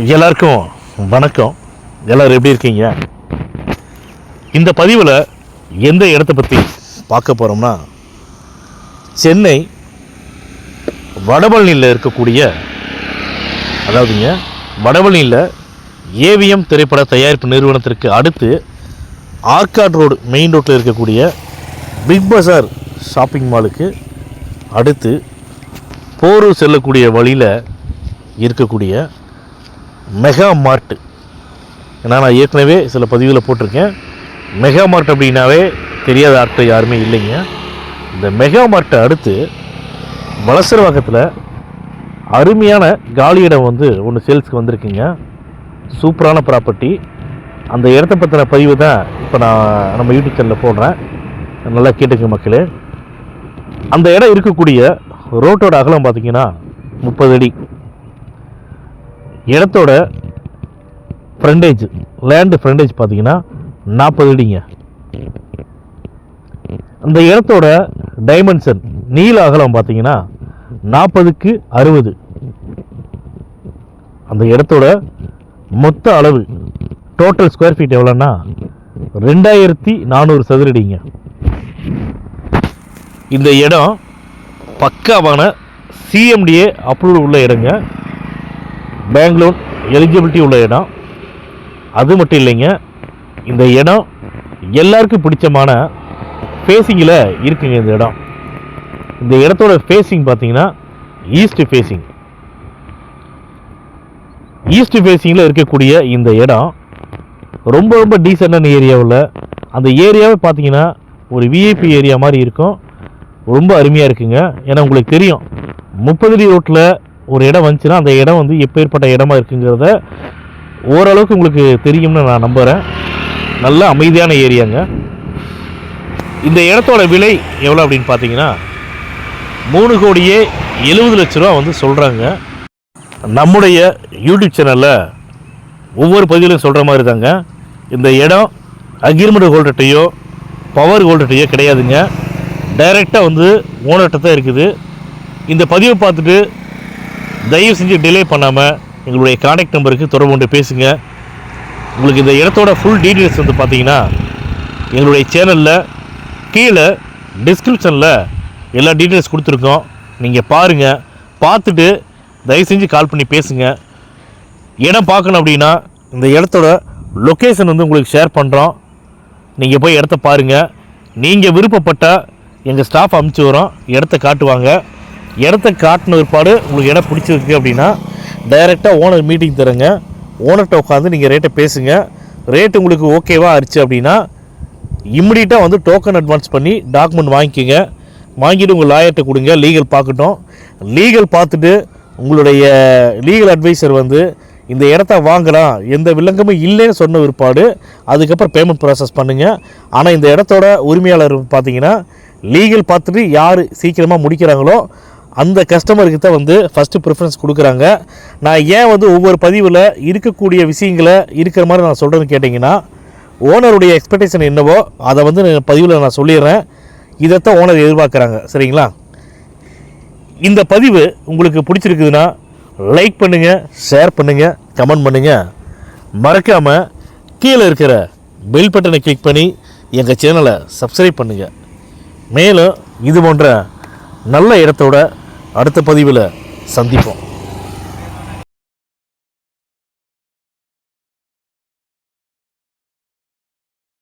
எல்லாருக்கும் வணக்கம். எல்லோரும் எப்படி இருக்கீங்க? இந்த பதிவில் எந்த இடத்த பற்றி பார்க்க போகிறோம்னா சென்னை வடபழனியில் இருக்கக்கூடிய அதாவதுங்க வடபழனியில் ஏவிஎம் திரைப்பட தயாரிப்பு நிறுவனத்திற்கு அடுத்து ஆர்காட் ரோடு மெயின் ரோட்டில் இருக்கக்கூடிய பிக் பஸார் ஷாப்பிங் மாலுக்கு அடுத்து போரூர் செல்லக்கூடிய வழியில் இருக்கக்கூடிய மெகா மார்ட். ஏன்னா நான் ஏற்கனவே சில பதிவில் போட்டிருக்கேன். மெகா மார்ட் அப்படின்னாவே தெரியாத ஆட்கள் யாருமே இல்லைங்க. இந்த மெகா மார்ட்டை அடுத்து வளசரவாக்கத்தில் அருமையான காலி இடம் வந்து ஒன்று சேல்ஸ்க்கு வந்திருக்குங்க. சூப்பரான ப்ராப்பர்ட்டி. அந்த இடத்த பற்றின பதிவு தான் இப்போ நான் நம்ம யூடியூப் சேனலில் போடுறேன். நல்லா கேட்டுங்க மக்களே. அந்த இடம் இருக்கக்கூடிய ரோட்டோட அகலம் பார்த்தீங்கன்னா முப்பது அடி. இடத்தோட ஃப்ரண்டேஜ் லேண்டு ஃப்ரண்டேஜ் பார்த்தீங்கன்னா நாற்பது அடிங்க. அந்த இடத்தோட டைமென்ஷன் நீள அகலம் பார்த்தீங்கன்னா நாற்பதுக்கு அறுபது. அந்த இடத்தோட மொத்த அளவு டோட்டல் ஸ்கொயர் ஃபீட் எவ்வளோன்னா ரெண்டாயிரத்தி நானூறு சதுரடிங்க. இந்த இடம் பக்காவான சிஎம்டிஏ அப்ரூவல் உள்ள இடங்க. பெங்களூர் எலிஜிபிலிட்டி உள்ள இடம். அது மட்டும் இல்லைங்க இந்த இடம் எல்லாருக்கும் பிடிச்சமான ஃபேஸிங்கில் இருக்குங்க இந்த இடம். இந்த இடத்தோட ஃபேஸிங் பார்த்தீங்கன்னா ஈஸ்ட் ஃபேஸிங் ஈஸ்ட் ஃபேஸிங்கில் இருக்கக்கூடிய இந்த இடம் ரொம்ப ரொம்ப டீசெண்டான ஏரியாவில் அந்த ஏரியாவே பார்த்தீங்கன்னா ஒரு விஐபி ஏரியா மாதிரி இருக்கும். ரொம்ப அருமையாக இருக்குங்க. ஏன்னா உங்களுக்கு தெரியும் முப்பது அடி ரோட்டில் ஒரு இடம் வந்துச்சுன்னா அந்த இடம் வந்து எப்பேற்பட்ட இடமா இருக்குங்கிறத ஓரளவுக்கு உங்களுக்கு தெரியும்னு நான் நம்புகிறேன் நல்ல அமைதியான ஏரியாங்க. இந்த இடத்தோட விலை எவ்வளோ அப்படின்னு பார்த்தீங்கன்னா மூணு கோடியே எழுபது லட்ச ரூபா வந்து சொல்கிறாங்க நம்முடைய யூடியூப் சேனலில் ஒவ்வொரு பதிவிலும் சொல்கிற மாதிரி தாங்க. இந்த இடம் அக்ரிமெண்ட் ஹோல்டர்ட்டையோ பவர் ஹோல்டர்ட்டையோ கிடையாதுங்க. டைரெக்டாக வந்து ஓனர்கிட்ட தான் இருக்குது. இந்த பதிவை பார்த்துட்டு தயவு செஞ்சு டிலே பண்ணாமல் எங்களுடைய காண்டாக்ட் நம்பருக்கு தொடர்பு கொண்டு பேசுங்க. உங்களுக்கு இந்த இடத்தோட ஃபுல் டீட்டெயில்ஸ் வந்து பார்த்தீங்கன்னா எங்களுடைய சேனலில் கீழே டிஸ்கிரிப்ஷனில் எல்லா டீட்டெயில்ஸ் கொடுத்துருக்கோம். நீங்கள் பாருங்கள் பார்த்துட்டு தயவு செஞ்சு கால் பண்ணி பேசுங்க. இடம் பார்க்கணும் அப்படின்னா இந்த இடத்தோட லொக்கேஷன் வந்து உங்களுக்கு ஷேர் பண்ணுறோம் நீங்கள் போய் இடத்த பாருங்கள் நீங்கள் விருப்பப்பட்டால் எங்கள் ஸ்டாஃப் அமுச்சு வரோம். இடத்த காட்டுவாங்க. இடத்த காட்டின பிற்பாடு உங்களுக்கு இடம் பிடிச்சிருக்கு அப்படின்னா டைரெக்டாக ஓனர் மீட்டிங் தருங்க. ஓனர்கிட்ட உட்காந்து நீங்கள் ரேட்டை பேசுங்க. ரேட் உங்களுக்கு ஓகேவா ஆயிடுச்சு அப்படின்னா இம்மிடியட்டாக வந்து டோக்கன் அட்வான்ஸ் பண்ணி டாக்குமெண்ட் வாங்கிக்கோங்க. வாங்கிட்டு உங்கள் லாயர்கிட்ட கொடுங்க. லீகல் பார்க்கட்டும். லீகல் பார்த்துட்டு உங்களுடைய லீகல் அட்வைசர் வந்து இந்த இடத்த வாங்கலாம். எந்த வில்லங்கமும் இல்லைன்னு சொன்ன பிற்பாடு அதுக்கப்புறம் பேமெண்ட் ப்ராசஸ் பண்ணுங்கள் ஆனால் இந்த இடத்தோட உரிமையாளர் பார்த்தீங்கன்னா லீகல் பார்த்துட்டு யார் சீக்கிரமாக முடிக்கிறாங்களோ அந்த கஸ்டமருக்கு தான் வந்து ஃபஸ்ட்டு ப்ரிஃபரன்ஸ் கொடுக்குறாங்க. நான் ஏன் வந்து ஒவ்வொரு பதிவில் இருக்கக்கூடிய விஷயங்களை இருக்கிற மாதிரி நான் சொல்கிறேன்னு கேட்டிங்கன்னா ஓனருடைய எக்ஸ்பெக்டேஷன் என்னவோ அதை வந்து பதிவில் நான் சொல்லிடுறேன். இதைத்தான் ஓனர் எதிர்பார்க்குறாங்க. சரிங்களா? இந்த பதிவு உங்களுக்கு பிடிச்சிருக்குதுன்னா லைக் பண்ணுங்கள் ஷேர் பண்ணுங்கள் கமெண்ட் பண்ணுங்கள் மறக்காமல் கீழே இருக்கிற பெல் பட்டனை கிளிக் பண்ணி எங்கள் சேனலை சப்ஸ்கிரைப் பண்ணுங்கள் மேலும் இது போன்ற நல்ல இடத்தோட அடுத்த பதிவில் சந்திப்போம்.